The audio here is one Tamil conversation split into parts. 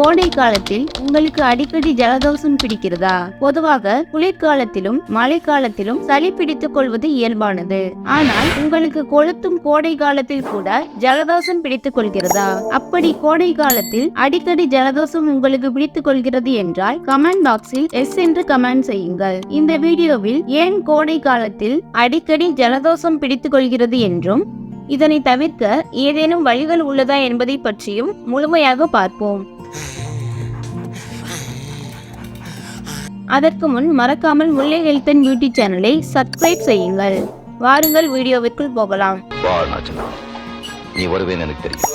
கோடை காலத்தில் உங்களுக்கு அடிக்கடி ஜலதோஷம் பிடிக்கிறதா? பொதுவாக குளிர்காலத்திலும் மழைக்காலத்திலும் சளி பிடித்துக் கொள்வது இயல்பானது. ஆனால் உங்களுக்கு கொளுத்தும் கோடை காலத்தில் கூட ஜலதோஷம் பிடித்துக் கொள்கிறதா? அப்படி கோடை காலத்தில் அடிக்கடி ஜலதோஷம் உங்களுக்கு பிடித்துக் கொள்கிறது என்றால் கமெண்ட் பாக்ஸில் எஸ் என்று கமெண்ட் செய்யுங்கள். இந்த வீடியோவில் ஏன் கோடை காலத்தில் அடிக்கடி ஜலதோஷம் பிடித்துக் கொள்கிறது என்றும் இதனை தவிர்க்க ஏதேனும் வழிகள் உள்ளதா என்பதை பற்றியும் முழுமையாக பார்ப்போம். அதற்கு முன் மறக்காமல் முல்லை ஹெல்த் அண்ட் பியூட்டி சேனலை சப்ஸ்கிரைப் செய்யுங்கள். வாருங்கள் வீடியோவிற்குள் போகலாம். நீ எனக்கு தெரியும்.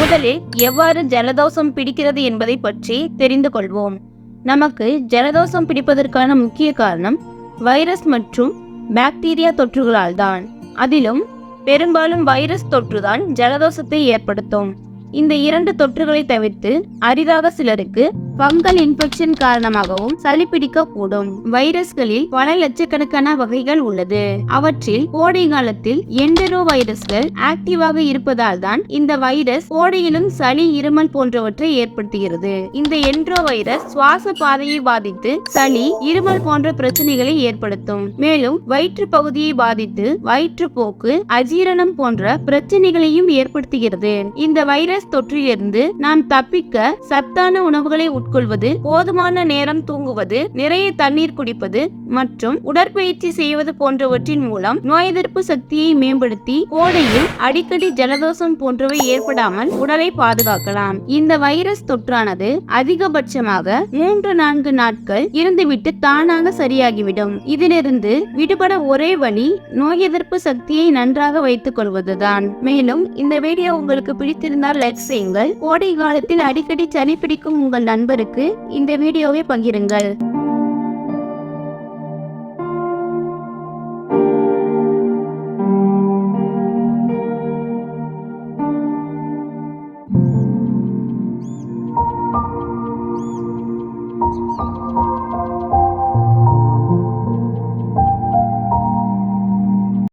முதலில் எவ்வாறு ஜலதோஷம் பிடிக்கிறது என்பதை பற்றி தெரிந்து கொள்வோம். நமக்கு ஜலதோஷம் பிடிப்பதற்கான முக்கிய காரணம் வைரஸ் மற்றும் பாக்டீரியா தொற்றுகளால் தான். அதிலும் பெரும்பாலும் வைரஸ் தொற்றுதான் ஜலதோஷத்தை ஏற்படுத்தும். இந்த இரண்டு தொற்றுகளை தவிர்த்து அரிதாக சிலருக்கு பங்கல் இன்ஃபெக்ஷன் காரணமாகவும் சளி பிடிக்க கூடும் வைரஸ்களில் பல லட்சக்கணக்கான வகைகள் உள்ளது. அவற்றில் கோடை காலத்தில் எண்டரோ வைரஸ்கள் ஆக்டிவாக இருப்பதால் தான் இந்த வைரஸ் கோடையிலும் சளி இருமல் போன்றவற்றை ஏற்படுத்துகிறது. இந்த என்ட்ரோ வைரஸ் சுவாச பாதையை பாதித்து சளி இருமல் போன்ற பிரச்சனைகளை ஏற்படுத்தும். மேலும் வயிற்று பகுதியை பாதித்து வயிற்றுப்போக்கு அஜீரணம் போன்ற பிரச்சனைகளையும் ஏற்படுத்துகிறது. இந்த வைரஸ் தொற்றிலிருந்து நாம் தப்பிக்க சத்தான உணவுகளை உட்கொள்வது போதுமான நேரம் தூங்குவது நிறைய தண்ணீர் குடிப்பது மற்றும் உடற்பயிற்சி செய்வது போன்றவற்றின் மூலம் நோய் எதிர்ப்பு சக்தியை மேம்படுத்தி கோடையில் அடிக்கடி ஜலதோஷம் போன்றவை ஏற்படாமல் உடலை பாதுகாக்கலாம். இந்த வைரஸ் தொற்றானது அதிகபட்சமாக மூன்று நான்கு நாட்கள் இருந்துவிட்டு தானாக சரியாகிவிடும். இதிலிருந்து விடுபட ஒரே வழி நோய் எதிர்ப்பு சக்தியை நன்றாக வைத்துக் கொள்வதுதான். மேலும் இந்த வீடியோ உங்களுக்கு பிடித்திருந்தால் லைக் செய்யுங்கள். கோடை காலத்தில் அடிக்கடி சளி பிடிக்கும் உங்கள் நண்பருக்கு இந்த வீடியோவை பகிருங்கள்.